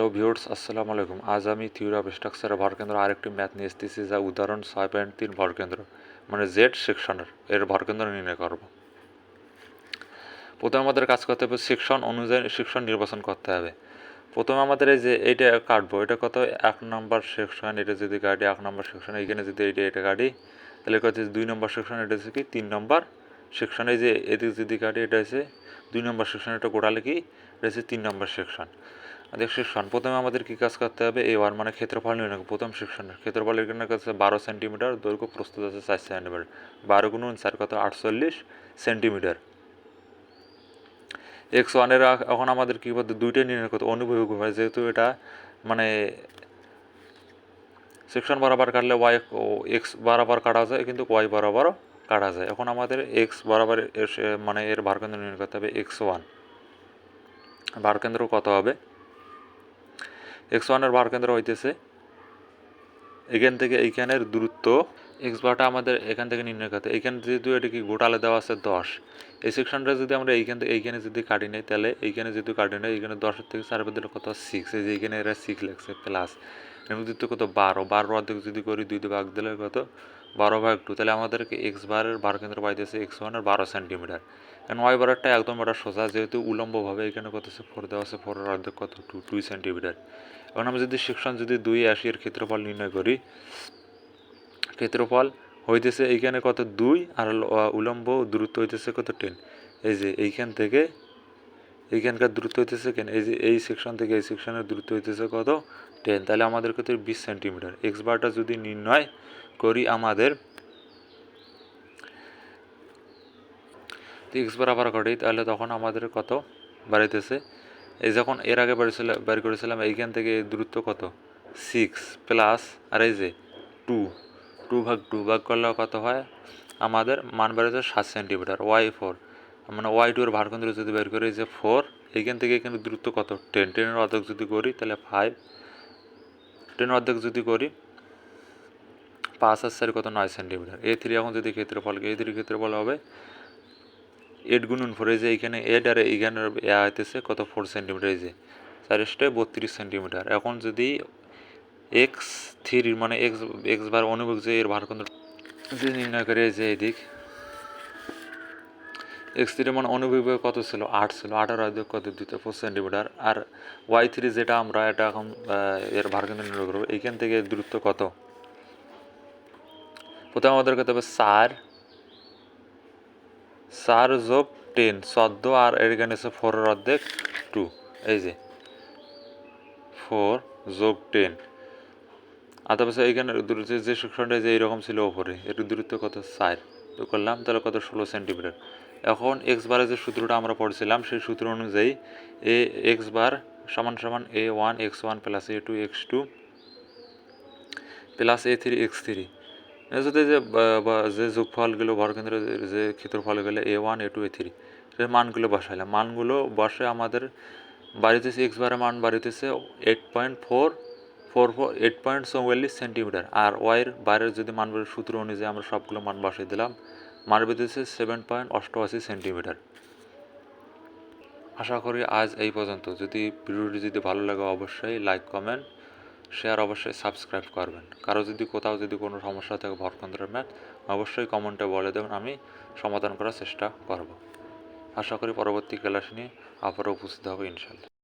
Hello viewers আসসালামু আলাইকুম আজ আমি থিওরি অফ স্ট্রাকচারের ভরকেন্দ্র আরেকটি ম্যাথ নিয়ে এসেছি যা উদাহরণ ছয় পয়েন্ট তিন ভরকেন্দ্র মানে জেড সেকশনের এর ভরকেন্দ্র নির্ণয় করব প্রথমে আমাদের কাজ করতে হবে সেকশন অনুযায়ী সেকশন নির্বাচন করতে হবে প্রথমে আমাদের এই যে এইটা কাটবো এটা কত এক নম্বর সেকশন এটা যদি কাটি এক নম্বর সেকশন এইখানে যদি এইটা এটা কাটি তাহলে কত দুই নম্বর সেকশন এটা হচ্ছে কি তিন নম্বর সেকশন যে এদিকে যদি কাটি এটা হচ্ছে দুই নম্বর সেকশন এটা গোটালে কি এটা হচ্ছে তিন নম্বর সেকশন দেখ সেকশন প্রথমে আমাদের কী কাজ করতে হবে? এ ওয়ান মানে ক্ষেত্রফল নির্ণয় প্রথম সেকশনের ক্ষেত্রফল এখানে কাছে বারো সেন্টিমিটার। দৈর্ঘ্য প্রস্তুত আছে চার সেন্টিমিটার। বারো গুণ চার কত? আটচল্লিশ সেন্টিমিটার। এক্স ওয়ানের এখন আমাদের কী বলতে দুইটাই নির্ণয় করতে অনুভূমিক যেহেতু এটা মানে সেকশন বরাবর কাটলে ওয়াই এক্স বরাবর কাটা যায়, কিন্তু ওয়াই বরাবরও কাটা যায়। এখন আমাদের এক্স বরাবর এর মানে এর ভারকেন্দ্র নির্ণয় করতে হবে এক্স ওয়ান। ভারকেন্দ্র কত হবে? এক্স ওয়ানের বার কেন্দ্র হইতেছে। এখান থেকে এইখানের দূরত্ব এক্স বারটা আমাদের এখান থেকে নির্ণয় করতে এইখানে যেহেতু এটা কি গোটালে দেওয়া আছে দশ, এই সেকশনটা যদি আমরা এইখান থেকে এইখানে যদি কাটি নেই, তাহলে এইখানে যেহেতু কাটি নেই, এইখানে দশের থেকে চার দিলে কত? সিক্স এই যে এইখানে এরা সিক্স লাগছে প্লাস মধ্যে কত? বারো। বারো অর্ধেক যদি করি, দুই ভাগ দিলে কত? বারো ভাগ টু তাহলে আমাদেরকে এক্স বারের ভারকেন্দ্র পাইতেছে এক্স ওয়ানের বারো সেন্টিমিটার কারণ ওয়াই বারটা একদম এটা সোজা, যেহেতু উলম্বভাবে এখানে কত আছে ফোর দেওয়া আছে ফোরের অর্ধেক কত? টু দুই সেন্টিমিটার এখন আমি যদি সেকশন যদি দুই আসি, এর ক্ষেত্রফল নির্ণয় করি, ক্ষেত্রফল হইতেছে এইখানে কত? দুই, আর উলম্ব দূরত্ব হইতেছে কত? টেন এই যে এইখান থেকে, এইখানকার দূরত্ব হইতেছে কেন? এই যে এই সেকশন থেকে এই সেকশনের দূরত্ব হইতেছে কত? টেন তাহলে আমাদের কত বিশ সেন্টিমিটার এক্স বারটা যদি নির্ণয় করি আমাদের এক্স বার আবার করি তাহলে তখন আমাদের কত বাড়িতেছে এই যখন এর আগে বাড়িছিলাম বের করেছিলাম, এইখান থেকে দূরত্ব কত? সিক্স প্লাস আর এই যে টু টু ভাগ টু ভাগ করলে কত হয়? আমাদের মান বেড়েছে সাত সেন্টিমিটার ওয়াই ফোর মানে ওয়াই টু এর ভারকেন্দ্র যদি বের করি, যে ফোর এইখান থেকে এখানে দূরত্ব কত? টেন টেনের অর্ধেক যদি করি, তাহলে ফাইভ টেনের অর্ধেক যদি করি, পাঁচ আর চারি কত? নয় সেন্টিমিটার এ থ্রি এখন যদি ক্ষেত্রফল এ থ্রি ক্ষেত্রফল হবে এইট গুণন ফোর, এই যে এইখানে এড আর এইখানে এ আইতেছে কত ফোর সেন্টিমিটার এই যে চারিশটায় বত্রিশ সেন্টিমিটার এখন যদি এক্স থ্রির মানে এক্স এক্স বার অনুভব যে এর ভারকেন্দ্র যদি নির্ণয় করে যে এদিক এক্স থ্রি মানে অনুভব কত ছিল? আট ছিল। আটের অর্ধেক কত? দিতে ফোর সেন্টিমিটার আর ওয়াই থ্রি যেটা আমরা, এটা এখন এর ভারকেন্দ্র নির্ণয় করব। এইখান থেকে দূরত্ব কত? প্রথমে আমাদের করতে হবে চার। চার যোগ টেন চোদ্দ আর এখানে আছে ফোরের অর্ধেক, টু। এই যে ফোর যোগ টেন। আর তারপর এইখানে দূরত্ব যে সেকশনটা যে এইরকম ছিল ওপরে, এর দূরত্ব কত? চার। তো করলাম, তাহলে কত? ষোলো সেন্টিমিটার। এখন এক্স বারের যে সূত্রটা আমরা পড়ছিলাম, সেই সূত্র অনুযায়ী এ এক্স বার সমান সমান A one, X one plus A two, X two, plus A three, X three. যদি যে, বা- যে যোগফলগুলো ভরকেন্দ্রের যে ক্ষেত্রফলগুলো A one A two A three সেই মানগুলো বসাইলাম মানগুলো বসে আমাদের বাড়িতেছে এক্স বারের মান বাড়িতেছে eight point four four four eight point চৌয়াল্লিশ centimetre আর ওয়াইয়ের বাইরের যদি মান সূত্র অনুযায়ী আমরা সবগুলো মান বসাই দিলাম মান বেঁধেছে সেভেন পয়েন্ট অষ্টআশি সেন্টিমিটার আশা করি আজ এই পর্যন্ত। যদি ভিডিওটি যদি ভালো লাগে, অবশ্যই লাইক কমেন্ট শেয়ার অবশ্যই সাবস্ক্রাইব করবেন। কারও যদি কোথাও যদি কোনো সমস্যা থাকে ভরকন্দ্রের ম্যাথ অবশ্যই কমেন্টে বলে দেবেন, আমি সমাধান করার চেষ্টা করব। আশা করি পরবর্তী ক্লাস নিয়ে আবারও উপস্থিত হবে ইনশাল্লাহ